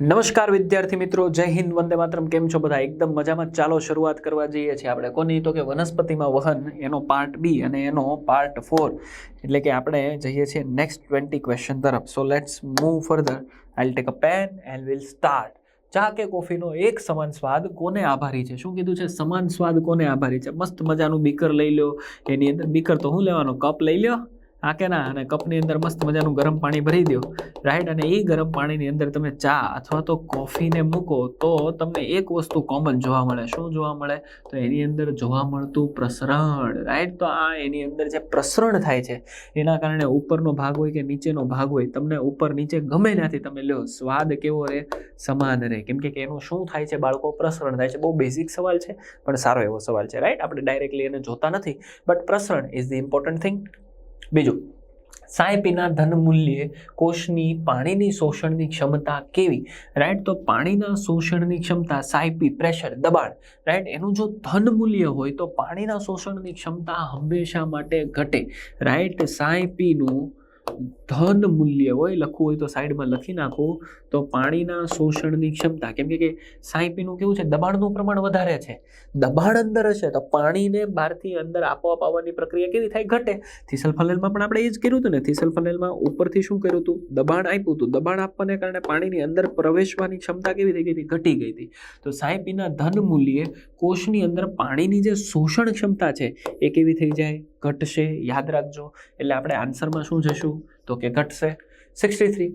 નમસ્કાર વિદ્યાર્થી મિત્રો, જય હિન્દ, વંદે માતરમ. કેમ છો બધા? એકદમ મજામાં. ચાલો શરૂઆત કરવા જઈએ છીએ આપણે. કોની તો કે વનસ્પતિમાં વહન, એનો પાર્ટ બી અને એનો પાર્ટ ફોર એટલે કે આપણે જઈએ છીએ નેક્સ્ટ ટ્વેન્ટી ક્વેશ્ચન તરફ. So let's move further I take a pen and will start ચા કે કોફીનો એક સમાન સ્વાદ કોને આભારી છે? શું કીધું છે? સમાન સ્વાદ કોને આભારી છે? મસ્ત મજાનું બીકર લઈ લો એની અંદર બીકર તો હું લેવાનો? કપ લઈ લો હા કે ના? અને કપની અંદર મસ્ત મજાનું ગરમ પાણી ભરી દો રાઈટ અને એ ગરમ પાણીની અંદર તમે ચા અથવા તો કોફીને મૂકો તો તમને એક વસ્તુ કોમન જોવા મળે. શું જોવા મળે? તો એની અંદર જોવા મળતું પ્રસરણ. રાઈટ તો આ એની અંદર જે પ્રસરણ થાય છે, એના કારણે ઉપરનો ભાગ હોય કે નીચેનો ભાગ હોય, તમને ઉપર નીચે ગમે ત્યાંથી તમે લ્યો. સ્વાદ કેવો રહે? સમાન રહે. કેમ કે એનું શું થાય છે બાળકો? પ્રસરણ થાય છે. બહુ બેઝિક સવાલ છે, પણ સારો એવો સવાલ છે. રાઈટ આપણે ડાયરેક્ટલી એને જોતા નથી. બટ પ્રસરણ ઇઝ ધ ઇમ્પોર્ટન્ટ થિંગ બીજું સાયપીના ધન મૂલ્યે કોષની પાણીની શોષણની ક્ષમતા કેવી? રાઈટ તો પાણીના શોષણની ક્ષમતા સાયપી પ્રેશર દબાણ રાઈટ એનું જો ધન મૂલ્ય હોય તો પાણીના શોષણની ક્ષમતા હંમેશા માટે ઘટે. રાઈટ સાયપીનું ધન મૂલ્ય હોય, લખવું હોય તો સાઈડમાં લખી નાખો. તો પાણીના શોષણની ક્ષમતા, કેમ કે સાઈપીનું કેવું છે, દબાણનું પ્રમાણ વધારે છે. દબાણ અંદર હશે તો પાણીને બહારથી અંદર આપોઆપ આવવાની પ્રક્રિયા કેવી થાય? ઘટે. થીસલ ફનેલમાં પણ આપણે એ જ કર્યું હતું ને. થીસલ ફનેલમાં ઉપરથી શું કર્યું હતું? દબાણ આપ્યું હતું. દબાણ આપવાને કારણે પાણીની અંદર પ્રવેશવાની ક્ષમતા કેવી થઈ ગઈ હતી? ઘટી ગઈ હતી. તો સાઈપીના ધન મૂલ્યે કોષની અંદર પાણીની જે શોષણ ક્ષમતા છે, એ કેવી થઈ જાય? ઘટશે યાદ રાખજો. એટલે આપણે આન્સરમાં શું જશું તો કે ઘટશે. સિક્સટી થ્રી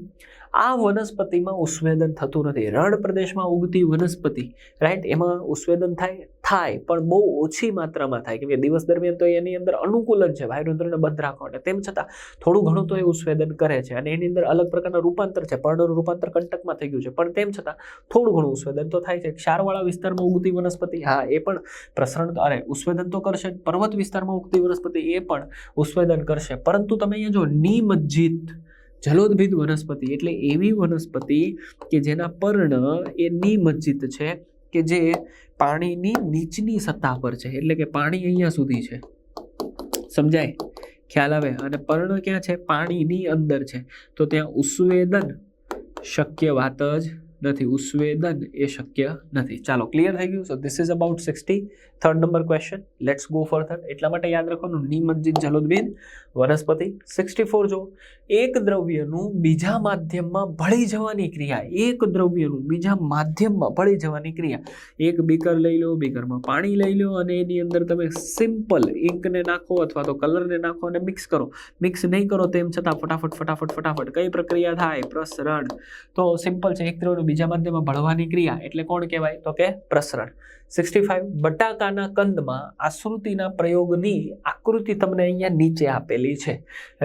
આ વનસ્પતિમાં ઉસ્વેદન થતું નથી. રણ પ્રદેશમાં ઉગતી વનસ્પતિ રાઈટ એમાં ઉસ્વેદન થાય થાય, પણ બહુ ઓછી માત્રામાં થાય. કે દિવસ દરમિયાન તો એની અંદર અનુકૂલન છે વાયુતંત્રને બંધ રાખવા માટે તેમ છતાં, થોડું ઘણું તો એ ઉસ્વેદન કરે છે અને એની અંદર અલગ પ્રકારના રૂપાંતર છે. પર્ણનું રૂપાંતર કંટકમાં થઈ ગયું છે. પણ તેમ છતાં, થોડું ઘણું ઉસ્વેદન તો થાય છે. ક્ષારવાળા વિસ્તારમાં ઉગતી વનસ્પતિ, હા, એ પણ પ્રસરણ અરે, ઉસ્વેદન તો કરશે પર્વત વિસ્તારમાં ઉગતી વનસ્પતિ એ પણ ઉસ્વેદન કરશે. પરંતુ તમે અહીંયા જો, નિમજ્જિત જલોદભિદ વનસ્પતિ એટલે એવી વનસ્પતિ કે જેના પર્ણ એ નિમજ્જિત છે કે જે પાણીની નીચની સત્તા પર છે. એટલે કે પાણી અહીંયા સુધી છે. સમજાય? ખ્યાલ આવે? અને પર્ણ ક્યાં છે? પાણીની અંદર છે. તો ત્યાં ઉસ્વેદન શક્ય વાત જ નથી ઉસ્વેદન એ શક્ય નથી. ચાલો ક્લિયર થઈ ગયું? So this is about sixty third number question let's go further એટલા માટે યાદ રાખવાનું, નિમજ્જિત જલોદબીન, વનસ્પતિ. સિક્સટી ફોર જો એક દ્રવ્યનું બીજા માધ્યમમાં ભળી જવાની ક્રિયા. એક દ્રવ્યનું બીજા માધ્યમમાં ભળી જવાની ક્રિયા. એક બીકર લઈ લો બીકરમાં પાણી લઈ લો અને એની અંદર તમે સિમ્પલ ઇંકને નાખો અથવા તો કલરને નાખો અને મિક્સ કરો. મિક્સ નહીં કરો તેમ છતાં ફટાફટ ફટાફટ ફટાફટ કઈ પ્રક્રિયા થાય? પ્રસરણ. તો સિમ્પલ છે, એક દ્રવ્યનું બીજા માધ્યમમાં ભળવાની ક્રિયા એટલે કોણ કહેવાય? તો કે પ્રસરણ. સિક્સટી ફાઇવ બટાકાના કંદમાં આશ્રુતિના પ્રયોગની આકૃતિ તમને અહીંયા નીચે આપેલી છે.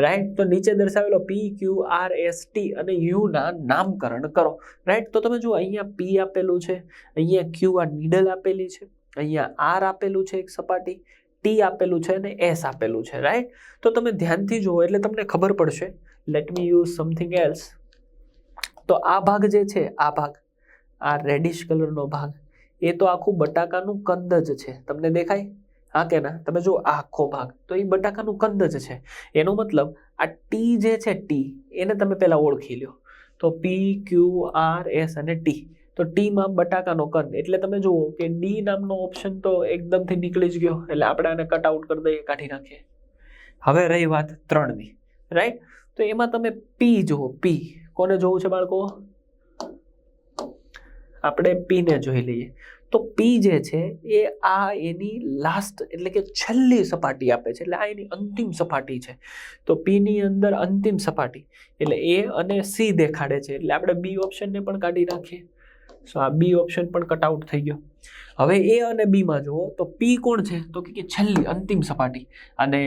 રાઈટ તો નીચે દર્શાવેલો P Q R S T અને યુના નામકરણ કરો. રાઈટ તો તમે જુઓ, અહીંયા પી આપેલું છે, અહીંયા ક્યુ આ નીડલ આપેલી છે, અહીંયા આર આપેલું છે એક સપાટી ટી આપેલું છે અને એસ આપેલું છે. રાઈટ તો તમે ધ્યાનથી જુઓ એટલે તમને ખબર પડશે. Let me use something else તો આ ભાગ જે છે, આ ભાગ, આ રેડિશ કલરનો ભાગ, એ તો આખું બટાકાનું કંદ જ છે. તમને દેખાય? હા કે ના? તમે જો આ આખો ભાગ. તો એ બટાકાનું કંદ જ છે. એનો મતલબ આ ટી જે છે ટી એને તમે પહેલાં ઓળખી લો તો પી ક્યુ આર એસ અને ટી તો ટીમાં બટાકાનો કંદ. એટલે તમે જુઓ કે ડી નામનો ઓપ્શન તો એકદમથી નીકળી જ ગયો. એટલે આપણે આને કટ આઉટ કરી દઈએ, કાઢી નાખીએ. હવે રહી વાત ત્રણની રાઈટ તો એમાં તમે પી જુઓ પી કોને જોવું છે બાળકો? આપણે પીને જોઈ લઈએ. તો પી જે છે, એ આ એની લાસ્ટ એટલે કે છેલ્લી સપાટી આપે છે. એટલે આ એની અંતિમ સપાટી છે. તો પીની અંદર અંતિમ સપાટી. એટલે એ અને સી દેખાડે છે. એટલે આપણે બી ઓપ્શનને પણ કાઢી નાખીએ. સો આ બી ઓપ્શન પણ કટ આઉટ થઈ ગયો. હવે એ અને બીમાં જુઓ, તો પી કોણ છે? તો કે છેલ્લી અંતિમ સપાટી. અને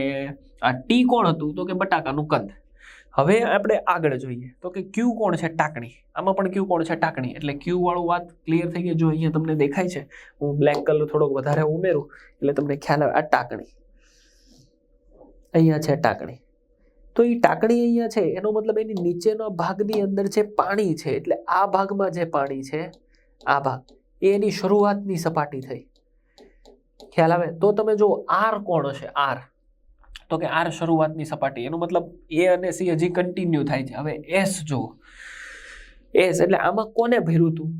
આ ટી કોણ હતું? તો કે બટાકાનું કંદ. હવે આપણે આગળ જોઈએ. તો કે ક્યુ કોણ છે ટાંકણી? આમાં પણ ક્યુ કોણ છે ટાંકણી? એટલે ક્યુ વાળું વાત ક્લિયર થઈ ગઈ. જો અહીંયા તમને દેખાય છે, હું બ્લેક કલર થોડોક વધારે ઉમેરું, એટલે તમને ખ્યાલ આવે આ ટાંકણી. અહીંયા છે ટાંકણી. તો એ ટાંકણી અહીંયા છે, એનો મતલબ એની નીચેનો ભાગની અંદર જે પાણી છે, એટલે આ ભાગમાં જે પાણી છે, આ ભાગ, એ એની શરૂઆતની સપાટી થઈ. ખ્યાલ આવે? તો તમે જો આર કોણ હશે? આર તો કે આર શરૂઆતની સપાટી. એનો મતલબ એ અને સી હજી કન્ટિન્યુ થાય છે. હવે એસ જો, એસ એટલે આમાં કોને ભર્યું હતું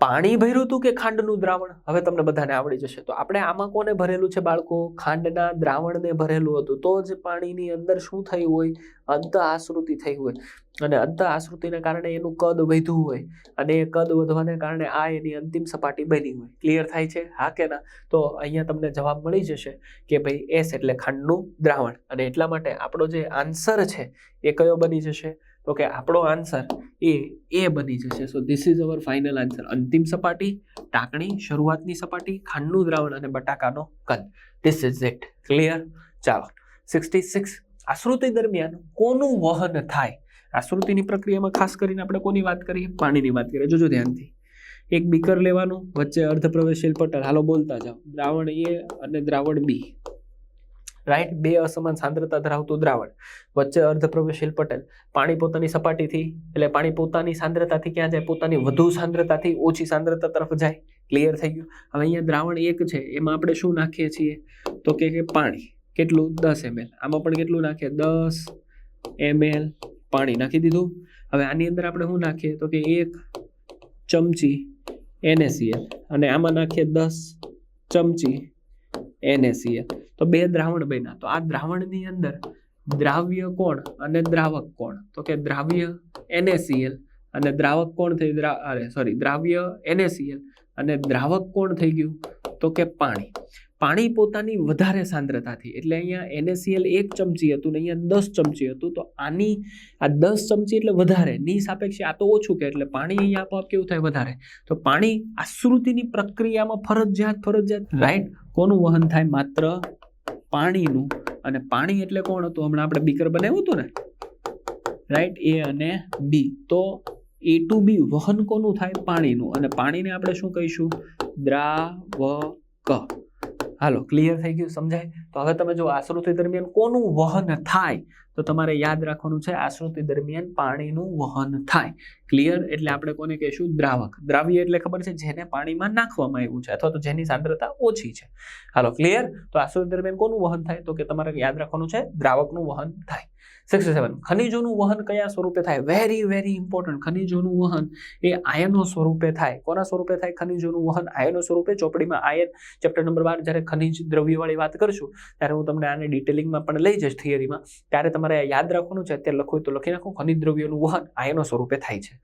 પાણી ભર્યું હતું કે ખાંડનું દ્રાવણ? હવે તમને બધાને આવડી જશે. તો આપણે આમાં કોને ભરેલું છે બાળકો? ખાંડના દ્રાવણને ભરેલું હતું. તો જ પાણીની અંદર શું થયું હોય? અંત આશ્રુતિ થઈ હોય. અને અંત આશ્રુતિને કારણે એનું કદ વધ્યું હોય. અને એ કદ વધવાને કારણે આ એની અંતિમ સપાટી બની હોય. ક્લિયર થાય છે? હા કે ના? તો અહીંયા તમને જવાબ મળી જશે કે ભાઈ એસ એટલે ખાંડનું દ્રાવણ. અને એટલા માટે આપણો જે આન્સર છે એ કયો બની જશે? તો કે આપણો આન્સર એ એ બની જશે. So this is our final answer અંતિમ સપાટી, ટાંકણી, શરૂઆતની સપાટી, ખાંડનું દ્રાવણ અને બટાકાનો કદ. ધીસ ઇઝ ઇટ ક્લિયર ચાલો. સિક્સટી સિક્સ આશ્રુતિ દરમિયાન કોનું વહન થાય? આશ્રુતિની પ્રક્રિયામાં ખાસ કરીને આપણે કોની વાત કરીએ? પાણીની વાત કરીએ. જોજો ધ્યાનથી. એક બીકર લેવાનું, વચ્ચે અર્ધ પ્રવેશીલ પટલ. હાલો, બોલતા જાઓ. દ્રાવણ એ અને દ્રાવણ બી. રાઈટ બે અસમાન સાંદ્રતા ધરાવતું દ્રાવણ. વચ્ચે અર્ધ પ્રવેશીલ પટેલ પાણી પોતાની સપાટીથી, એટલે પાણી પોતાની સાંદ્રતાથી ક્યાં જાય? પોતાની વધુ સાંદ્રતાથી ઓછી સાંદ્રતા તરફ જાય. ક્લિયર થઈ ગયું? હવે અહીંયા દ્રાવણ એક છે, એમાં આપણે શું નાખીએ છીએ? તો કે પાણી. કેટલું? દસ એમએલ આમાં પણ કેટલું નાખીએ? દસ એમએલ પાણી નાખી દીધું. હવે આની અંદર આપણે શું નાખીએ? તો કે એક ચમચી એનએસીએલ અને આમાં નાખીએ દસ ચમચી NaCl તો બે દ્રાવણ બન્યા. તો આ દ્રાવણની અંદર દ્રાવ્ય કોણ અને દ્રાવક કોણ? તો કે દ્રાવ્ય એનએસીએલ અને દ્રાવક કોણ થઈ અરે સોરી દ્રાવ્ય એનએસીએલ અને દ્રાવક કોણ થઈ ગયું? તો કે પાણી. પાણી પોતાની વધારે સાંદ્રતાથી. એટલે અહીંયા એનએસીએલ એક ચમચી હતું ને અહીંયા દસ ચમચી હતું. તો આની, આ દસ ચમચી એટલે વધારે. ની સાપેક્ષે આ તો ઓછું કે, એટલે પાણી અહીંયા આપોઆપ કેવું થાય? વધારે. તો પાણી આશ્રુતિની પ્રક્રિયામાં ફરજિયાત ફરજિયાત રાઈટ કોનું વહન થાય? માત્ર પાણીનું. અને પાણી એટલે કોણ હતું? હમણાં આપણે બીકર બનાવ્યું હતું ને? રાઈટ એ અને બી તો એ ટુ બી વહન કોનું થાય? પાણીનું. અને પાણીને આપણે શું કહીશું? દ્રાવક. હાલો. ક્લિયર થઈ ગયું, સમજાય? તો હવે તમે જો આશ્રુતિ દરમિયાન કોનું વહન થાય, તો તમારે યાદ રાખવાનું છે, આશ્રુતિ દરમિયાન પાણીનું વહન થાય. ક્લિયર એટલે આપણે કોને કહીશું? દ્રાવક. દ્રાવ્ય એટલે ખબર છે, જેને પાણીમાં નાખવામાં આવ્યું છે, અથવા તો જેની સાંદ્રતા ઓછી છે. હાલો ક્લિયર તો આશ્રુતિ દરમિયાન કોનું વહન થાય? તો કે તમારે યાદ રાખવાનું છે, દ્રાવકનું વહન થાય. સિક્સટી સેવન ખનિજોનું વહન કયા સ્વરૂપે થાય? વેરી વેરી ઇમ્પોર્ટન્ટ ખનિજોનું વહન એ આયનો સ્વરૂપે થાય. કોના સ્વરૂપે થાય? ખનિજોનું વહન આયનો સ્વરૂપે. ચોપડીમાં આયન ચેપ્ટર નંબર બાર જ્યારે ખનિજ દ્રવ્યવાળી વાત કરશું, ત્યારે હું તમને આને ડિટેલિંગમાં પણ લઈ જઈશ થિયરીમાં ત્યારે તમારે યાદ રાખવાનું છે, અત્યારે લખવું તો લખી નાખો. ખનિજ દ્રવ્યોનું વહન આયનો સ્વરૂપે થાય છે.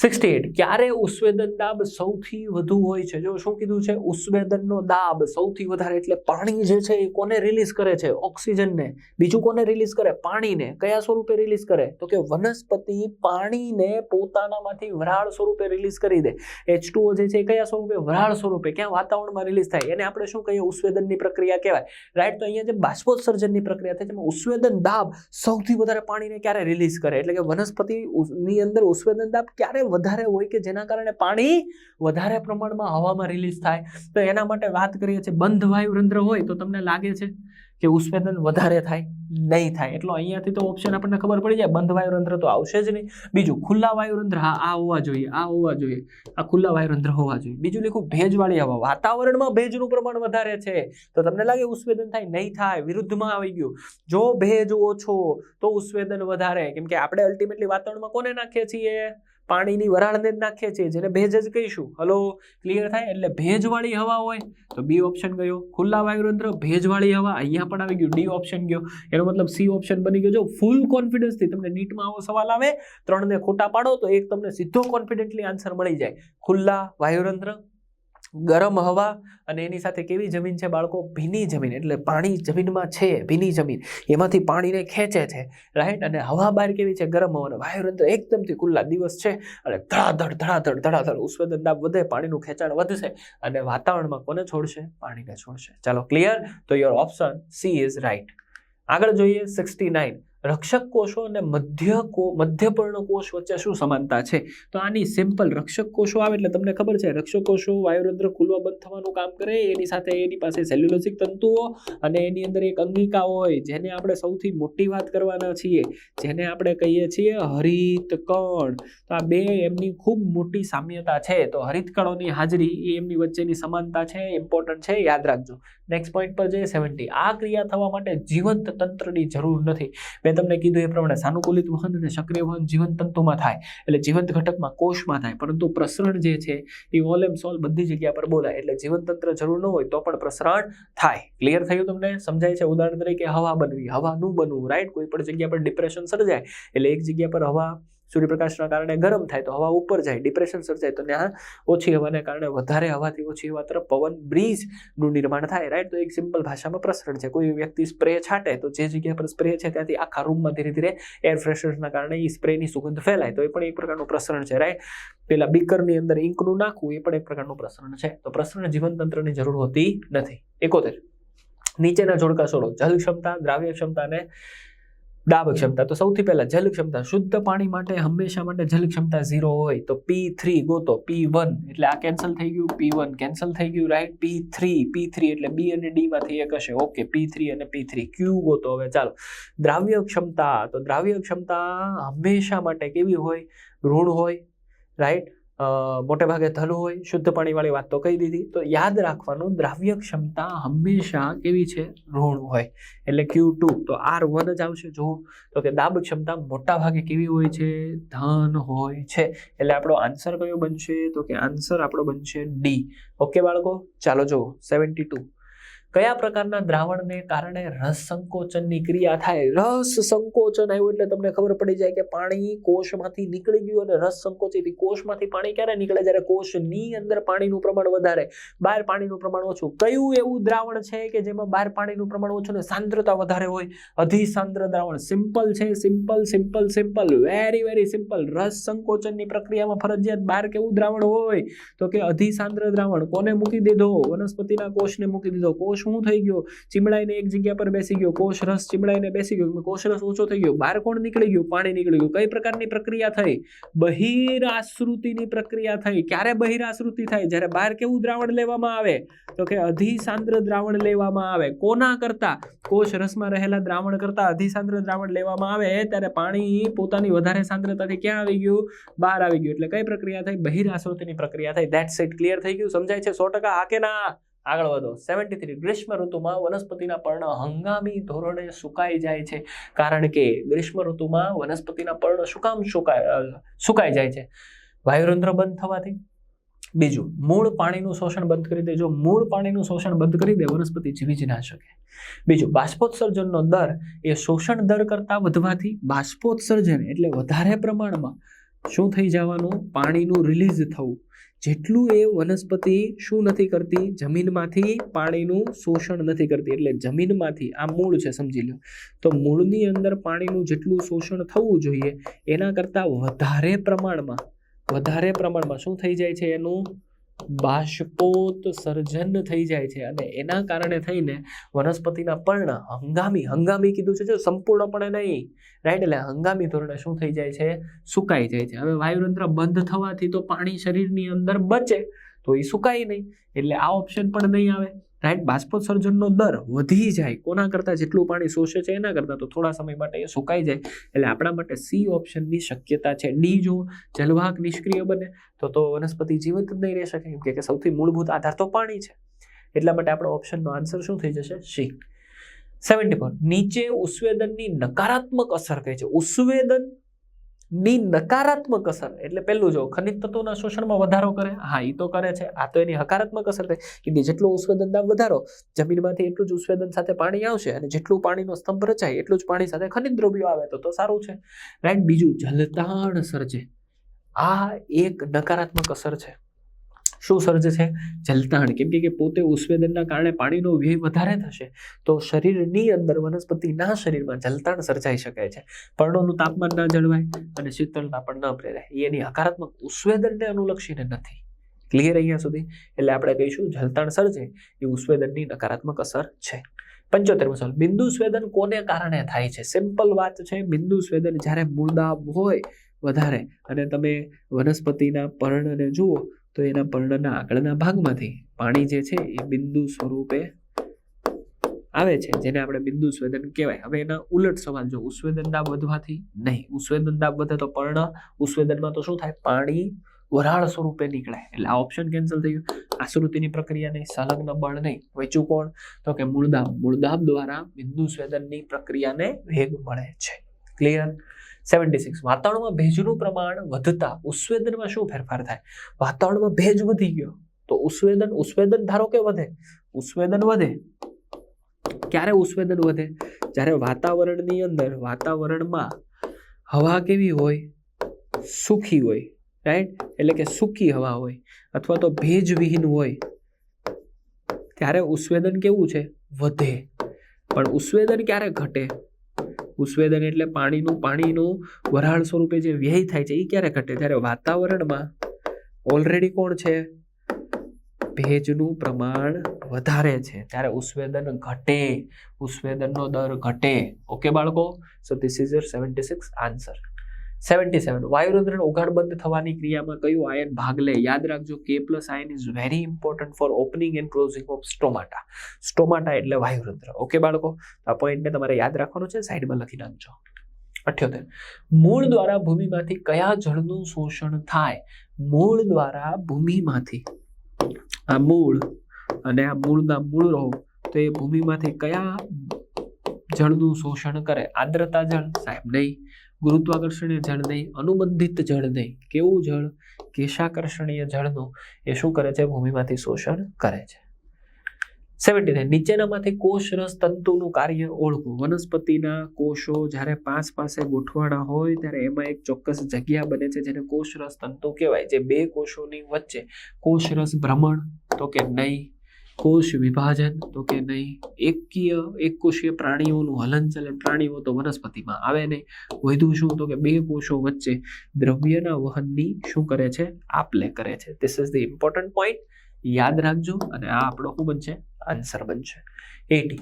સિક્સટી એટ ક્યારે ઉસ્વેદન દાબ સૌથી વધુ હોય છે? જો શું કીધું છે? ઉસ્વેદનનો દાબ સૌથી વધારે એટલે પાણી જે છે એ કોને રિલીઝ કરે છે? ઓક્સિજનને. બીજું કોને રિલીઝ કરે? પાણીને. કયા સ્વરૂપે રિલીઝ કરે? તો કે વનસ્પતિ પાણીને પોતાનામાંથી વરાળ સ્વરૂપે રિલીઝ કરી દે. એચ જે છે એ કયા સ્વરૂપે? વરાળ સ્વરૂપે. ક્યાં વાતાવરણમાં રિલીઝ થાય? એને આપણે શું કહીએ? ઉસ્વેદનની પ્રક્રિયા કહેવાય. રાઈટ તો અહીંયા જે બાષ્પોત્સર્જનની પ્રક્રિયા થાય એમાં ઉસ્વેદન દાબ સૌથી વધારે પાણીને ક્યારે રિલીઝ કરે? એટલે કે વનસ્પતિની અંદર ઉસ્વેદન દાબ ક્યારે વધારે હોય કે જેના કારણે પાણી વધારે પ્રમાણમાં હવામાં રિલીઝ થાય. તો એના માટે વાત કરીએ છીએ, બંધ વાયુરંધ્ર હોય તો તમને લાગે છે કે ઉસ્વેદન વધારે થાય? નહીં થાય. એટલો અહીંયાથી તો ઓપ્શન આપણને ખબર પડી જાય, બંધ વાયુરંધ્ર તો આવશે જ નહીં. બીજું, ખુલ્લા વાયુરંધ્ર હા, આ હોવા જોઈએ, આ હોવા જોઈએ. આ ખુલ્લા વાયુરંધ્ર હોવા જોઈએ. બીજું લીખું, ભેજવાળી હવા. વાતાવરણમાં ભેજનું પ્રમાણ વધારે છે. તો તમને લાગે ઉષ્વેદન થાય? નહીં થાય. વિરુદ્ધમાં આવી ગયું. જો ભેજ ઓછો, તો ઉષ્વેદન વધારે. કેમ કે આપણે અલ્ટિમેટલી વાતાવરણમાં કોને નાખીએ છીએ? પાણીની વરાળને જ નાખીએ છીએ જેને ભેજ જ કહીશું. હલો ક્લિયર થાય? એટલે ભેજવાળી હવા હોય તો બી ઓપ્શન ગયો. ખુલ્લા વાયુરંધ્ર, ભેજવાળી હવા અહીંયા પણ આવી ગયું. ડી ઓપ્શન ગયો. એનો મતલબ સી ઓપ્શન બની ગયો. જો ફૂલ કોન્ફિડન્સથી તમને નીટમાં આવો સવાલ આવે, ત્રણને ખોટા પાડો તો એક તમને સીધો કોન્ફિડન્ટલી આન્સર મળી જાય. ખુલ્લા વાયુરંધ્ર ગરમ હવા અને એની સાથે કેવી જમીન છે બાળકો? ભીની જમીન, એટલે પાણી જમીનમાં છે, ભીની જમીન. એમાંથી પાણીને ખેંચે છે રાઈટ અને હવા બહાર કેવી છે? ગરમ હવા વાયુરંત્ર એકદમથી ખુલ્લા દિવસ છે અને ધડાધડ ધડાધડ ધડાધડ ઉસ્વેદન દાબ વધે, પાણીનું ખેંચાણ વધશે અને વાતાવરણમાં કોને છોડશે? પાણીને છોડશે. ચાલો ક્લિયર તો your option C is right આગળ જોઈએ સિક્સટી નાઇન રક્ષક કોષો અને મધ્ય કો મધ્યપર્ણ કોષ વચ્ચે શું સમાનતા છે? તો આની સિમ્પલ રક્ષક કોષો આવે એટલે તમને ખબર છે રક્ષક કોષો વાયુરંધ્ર ખુલવા બંધ થવાનું કામ કરે, એની સાથે એની પાસે સેલ્યુલોસિક તંતુઓ અને એની અંદર એક અંગિકા હોય, જેને આપણે સૌથી મોટી વાત કરવાના છીએ, જેને આપણે કહીએ છીએ હરિત કણ. તો આ બે એમની ખૂબ મોટી સામ્યતા છે. તો હરિત કણોની હાજરી એ એમની વચ્ચેની સમાનતા છે ઇમ્પોર્ટન્ટ છે, યાદ રાખજો. નેક્સ્ટ પોઈન્ટ પર જઈએ સેવન્ટી આ ક્રિયા થવા માટે જીવંત તંત્રની જરૂર નથી. તમને કીધું એ પ્રમાણે સાનુકૂલિત વહન અને સક્રિય વહન જીવંત થાય, એટલે જીવંત ઘટકમાં કોષમાં થાય. પરંતુ પ્રસરણ જે છે, એ ઓલ એમ સોલ બધી જગ્યા પર બોલાય. એટલે જીવનતંત્ર જરૂર ન હોય તો પણ પ્રસરણ થાય. ક્લિયર થયું તમને? સમજાય છે? ઉદાહરણ તરીકે હવા બનવી. હવાનું બનવું રાઈટ કોઈ પણ જગ્યા પર ડિપ્રેશન સર્જાય, એટલે એક જગ્યા પર હવા સૂર્યપ્રકાશના કારણે ગરમ થાય તો હવા ઉપર જાય ડિપ્રેશન સર્જાય તો ત્યાં ઓછી હવાને કારણે વધારે હવાથી ઓછી હવા તરફ પવન બ્રિજનું નિર્માણ થાય. રાઈટ તો એક સિમ્પલ ભાષામાં પ્રસરણ છે. કોઈ વ્યક્તિ સ્પ્રે છાંટે તો જે જગ્યા પર સ્પ્રે છે ત્યાંથી આખા રૂમમાં ધીરે ધીરે એર ફ્રેશનરના કારણે એ સ્પ્રેની સુગંધ ફેલાય. તો એ પણ એક પ્રકારનું પ્રસરણ છે. રાઈટ પેલા બીકરની અંદર ઇંકનું નાખવું એ પણ એક પ્રકારનું પ્રસરણ છે. તો પ્રસરણ જીવન તંત્રની જરૂર હોતી નથી. એકોતેર. નીચેના જોડકા છોડો. જલ ક્ષમતા, દ્રાવ્ય ક્ષમતા અને દાબ ક્ષમતા. તો સૌથી પહેલા જલ ક્ષમતા. શુદ્ધ પાણી માટે હંમેશા માટે જલ ક્ષમતા ઝીરો હોય તો પી થ્રી ગોતો. પી વન એટલે આ કેન્સલ થઈ ગયું પી વન કેન્સલ થઈ ગયું right P three P three એટલે બી અને ડી માંથી એક હશે. ઓકે પી થ્રી અને પી થ્રી ક્યુ ગોતો હવે. ચાલો. દ્રાવ્ય ક્ષમતા. તો દ્રાવ્ય ક્ષમતા હંમેશા માટે કેવી હોય? ઋણ હોય રાઈટ મોટે ભાગે થલું હોય, શુદ્ધ પાણીવાળી વાત તો કહી દીધી. તો યાદ રાખવાનું દ્રાવ્ય ક્ષમતા હંમેશા કેવી છે? ઋણ હોય. એટલે ક્યુ ટુ તો આર વન જ આવશે. જુઓ, તો કે દાબ ક્ષમતા મોટા ભાગે કેવી હોય છે? ધન હોય છે. એટલે આપણો આન્સર કયો બનશે? તો કે આન્સર આપણો બનશે ડી ઓકે બાળકો? ચાલો જુઓ. સેવન્ટી ટુ કયા પ્રકારના દ્રાવણને કારણે રસ સંકોચનની ક્રિયા થાય? રસ સંકોચન આવ્યું એટલે તમને ખબર પડી જાય કે પાણી કોષમાંથી નીકળી ગયું અને રસ સંકોચિત કોષમાંથી પાણી ક્યારે નીકળે? જ્યારે કોષની અંદર પાણીનું પ્રમાણ વધારે, બહાર પાણીનું પ્રમાણ ઓછું. કયું એવું દ્રાવણ છે કે જેમાં બહાર પાણીનું પ્રમાણ ઓછું ને સાંદ્રતા વધારે હોય? અધિસાંદ્ર દ્રાવણ. સિમ્પલ છે, simple simple simple. Very very simple રસ સંકોચનની પ્રક્રિયામાં ફરજિયાત બહાર કેવું દ્રાવણ હોય? તો કે અધિસાંદ્ર દ્રાવણ. કોને મૂકી દીધો? વનસ્પતિના કોષને મૂકી દીધો. કોષ શું થઈ ગયો? ચીમડાઈને એક જગ્યા પર બેસી ગયો. કોષ રસ ચીમડાઈને બેસી ગયો. કોષ રસ ઓછો થઈ ગયો. બહાર કોણ નીકળી ગયું? પાણી નીકળી ગયું. કઈ પ્રકારની પ્રક્રિયા થઈ? બહિરાશ્રુતિની પ્રક્રિયા થઈ. ક્યારે બહિરાશ્રુતિ થાય? જ્યારે બહાર કેવું દ્રાવણ લેવામાં આવે? તો કે અધિસાંદ્ર દ્રાવણ લેવામાં આવે. કોના કરતા? કોષ રસમાં રહેલા દ્રાવણ કરતા અધિસાંદ્ર દ્રાવણ લેવામાં આવે? ત્યારે પાણી પોતાની વધારે સાંદ્રતાથી ક્યાં આવી ગયું? બહાર આવી ગયું. એટલે કઈ પ્રક્રિયા થઈ? બહિરાશ્રુતિની પ્રક્રિયા થઈ. દેટ સેટ ક્લિયર થઈ ગયું? સમજાય છે? સો ટકા? હા કે ના? આગળ વધો. સેવન્ટી થ્રી ગ્રીષ્મ ઋતુમાં વનસ્પતિના પર્ણ હંગામી ધોરણે સુકાઈ જાય છે. કારણ કે ગ્રીષ્મ ઋતુમાં વનસ્પતિના પર્ણ સુકામ સુકાય સુકાઈ જાય છે. વાયુરંધ્ર બંધ થવાથી. બીજું, મૂળ પાણીનું શોષણ બંધ કરી દે. જો મૂળ પાણીનું શોષણ બંધ કરી દે, વનસ્પતિ જીવી જ ના શકે. બીજું, બાષ્પોત્સર્જનનો દર એ શોષણ દર કરતાં વધવાથી બાષ્પોત્સર્જન એટલે વધારે પ્રમાણમાં શું થઈ જવાનું? પાણીનું રિલીઝ થવું. જેટલું એ વનસ્પતિ શું નથી કરતી? જમીનમાંથી પાણીનું શોષણ નથી કરતી. એટલે જમીનમાંથી આ મૂળ છે, સમજી લો. તો મૂળની અંદર પાણીનું જેટલું શોષણ થવું જોઈએ, એના કરતાં વધારે પ્રમાણમાં વધારે પ્રમાણમાં શું થઈ જાય છે એનું? બાષ્પોત સર્જન થઈ જાય છે અને એના કારણે થઈને વનસ્પતિના પર્ણ હંગામી હંગામી કીધું છે જો સંપૂર્ણપણે નહીં રાઈટ એટલે હંગામી ધોરણે શું થઈ જાય છે? સુકાઈ જાય છે. હવે વાયુરંધ્ર બંધ થવાથી તો પાણી શરીરની અંદર બચે, તો એ સુકાય નહીં. એટલે આ ઓપ્શન પણ નહીં આવે. રાઈટ બાષ્પોત્સર્જનનો દર વધી જાય. કોના કરતાં? જેટલું પાણી શોષે છે એના કરતાં તો થોડા સમય માટે એ સુકાઈ જાય. એટલે આપણા માટે સી ઓપ્શનની શક્યતા છે. ડી જો જલવાહક નિષ્ક્રિય બને, તો તો વનસ્પતિ જીવંત જ નહીં રહી શકે. કેમ કે સૌથી મૂળભૂત આધાર તો પાણી છે. એટલા માટે આપણો ઓપ્શનનો આન્સર શું થઈ જશે? સી સેવન્ટી ફોર નીચે ઉસ્વેદનની નકારાત્મક અસર કહે છે. ઉસ્વેદન ની નકારાત્મક અસર. એટલે પહેલું જો, ખનિજ તત્વોના શોષણમાં વધારો કરે, હા એ તો કરે છે, આ તો એની હકારાત્મક અસર થાય. કે જેટલું ઉસ્વેદન દાબ વધારો, જમીનમાંથી એટલું જ ઉસ્વેદન સાથે પાણી આવશે અને જેટલું પાણીનો સ્તંભ રચાય, એટલું જ પાણી સાથે ખનિજ દ્રવ્યો આવે, તો તો સારું છે. રાઈટ? બીજું, જલતાણ સર્જે આ એક નકારાત્મક અસર છે. શું સર્જે છે? જલતાણ. કેમ કે પોતે ઉસ્વેદનના કારણે પાણીનો વ્યય વધારે થશે, તો શરીરની અંદર વનસ્પતિના શરીરમાં જલતાણ સર્જાઈ શકે છે. પર્ણોનું તાપમાન ના જળવાય અને શીતળતા પણ ન પ્રેરાય એની હકારાત્મક ઉસ્વેદનને અનુલક્ષીને નથી. ક્લિયર અહીંયા સુધી? એટલે આપણે કહીશું જલતાણ સર્જે, એ ઉસ્વેદનની નકારાત્મક અસર છે. પંચોતેરમો સવાલ, બિંદુ સ્વેદન કોને કારણે થાય છે? સિમ્પલ વાત છે, બિંદુ સ્વેદન જ્યારે મૂળદાબ હોય વધારે અને તમે વનસ્પતિના પર્ણને જુઓ તો એના પર્ણના આગળના ભાગમાંથી પાણી જે છે એ બિંદુ સ્વરૂપે આવે છે, જેને આપણે બિંદુ સ્વેદન કહેવાય. હવે એના ઉલટ સવાલ, જો ઉસ્વેદન દાબ વધવાથી નહીં ઉસ્વેદન દાબ વધે તો પર્ણ, ઉસ્વેદનમાં તો શું થાય? પાણી વરાળ સ્વરૂપે નીકળે. એટલે આ ઓપ્શન કેન્સલ થઈ ગયું. આશ્રુતિની પ્રક્રિયા નહીં સંલગ્ન બળ નહીં. વેચું કોણ? તો કે મૂળદાબ. મૂળદાબ દ્વારા બિંદુ સ્વેદનની પ્રક્રિયાને વેગ મળે છે. ક્લિયર સેવન્ટી સિક્સ વાતાવરણમાં ભેજનું પ્રમાણ વધતા ઉસ્વેદનમાં શું ફેરફાર થાય? વાતાવરણમાં ભેજ વધી ગયો. તો ઉસ્વેદન ઉસ્વેદન ધારો કે વધે. ઉસ્વેદન વધે. ક્યારે ઉસ્વેદન વધે? જ્યારે વાતાવરણની અંદર, વાતાવરણમાં હવા કેવી હોય? સૂકી હોય રાઈટ એટલે કે સૂકી હવા હોય, અથવા તો ભેજવિહીન હોય. ત્યારે ઉસ્વેદન કેવું છે? વધે. પણ ઉસ્વેદન ક્યારે ઘટે? ઉત્સવેદન એટલે પાણીનું પાણીનું વરાળ સ્વરૂપે જે વ્યય થાય છે એ ક્યારે ઘટે? જ્યારે વાતાવરણમાં ઓલરેડી કોણ છે? ભેજનું પ્રમાણ વધારે છે. ત્યારે ઉસ્વેદન ઘટે. ઉસ્વેદનનો દર ઘટે. ઓકે બાળકો? So this is your seventy six answer seventy seven. વાયુરંધ્ર ઉઘાડ થવાની ક્રિયામાં કયું આયન ભાગ લે? યાદ રાખજો કે plus ion is very important for opening and closing of stomata stomata એટલે વાયુરંધ્ર. ઓકે બાળકો આ પોઈન્ટને તમારે યાદ રાખવાનું છે, સાઈડમાં લખી નાખજો. અઠ્યોતેર. મૂળ દ્વારા ભૂમિમાંથી કયા જળનું શોષણ થાય? મૂળ દ્વારા ભૂમિમાંથી. આ મૂળ અને આ મૂળના મૂળ રહો, તો એ ભૂમિમાંથી કયા જળનું શોષણ કરે? આદ્રતા જળ, સાહેબ, નહીં. ગુરુત્વાકર્ષણીય જળ નહીં, અનુબંધિત જળ નહીં. કેવું જળ? કેશાકર્ષણીય જળનું એ શું કરે છે? ભૂમિમાંથી શોષણ કરે છે. Seventy nine. નીચેનામાંથી કોષ, રસ, તંતુનું કાર્ય ઓળખો વનસ્પતિના કોષો જ્યારે પાંચ પાસે ગોઠવાણા હોય, ત્યારે એમાં એક ચોક્કસ જગ્યા બને છે જેને કોષ, રસ, તંતુ કહેવાય. જે બે કોષોની વચ્ચે કોષ, રસ, ભ્રમણ તો કે નહીં કોષ વિભાજન, તો કે નહીં, એકકીય, એકકોષીય પ્રાણીઓનું હલનચલન, પ્રાણીઓ તો વનસ્પતિમાં આવે નહીં. વધુ શું? તો કે બે કોષો વચ્ચે દ્રવ્યના વહનની શું કરે છે? આપ લે કરે છે. This is the important point યાદ રાખજો, અને આ આપણો શું બનશે? આન્સર બનશે. એટી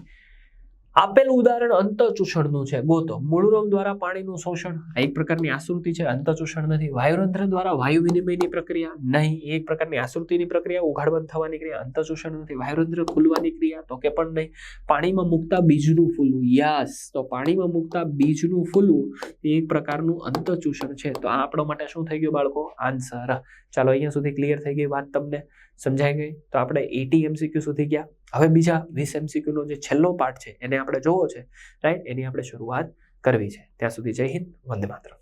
આપેલ ઉદાહરણ અંતચૂષણનું છે. ગોતો. મૂળરોગ દ્વારા પાણીનું શોષણ. આ એક પ્રકારની આસૃતિ છે. અંતચૂષણ નથી. વાયુરંધ્ર દ્વારા વાયુ વિનિમયની પ્રક્રિયા નહીં. એક પ્રકારની આસૃતિની પ્રક્રિયા, ઉઘાડબંધ થવાની ક્રિયા. અંતચૂષણ નથી. વાયુરંધ્ર ખુલવાની ક્રિયા તો કે પણ નહીં. પાણીમાં મૂકતા બીજનું ફૂલવું યાસ. તો પાણીમાં મૂકતા બીજનું ફૂલવું એ એક પ્રકારનું અંતચૂષણ છે. તો આ આપણા માટે શું થઈ ગયું બાળકો? આન્સર. ચાલો અહીંયા સુધી ક્લિયર થઈ ગઈ વાત તમને. સમજાઈ ગઈ? તો આપણે એટી એમસીક્યુ સુધી ગયા. હવે બીજા વીસ એમસીક્યુનો જે છેલ્લો પાર્ટ છે, એને આપણે જોવો છે રાઈટ એની આપણે શરૂઆત કરવી છે. ત્યાં સુધી જય હિન્દ, વંદે માતરમ.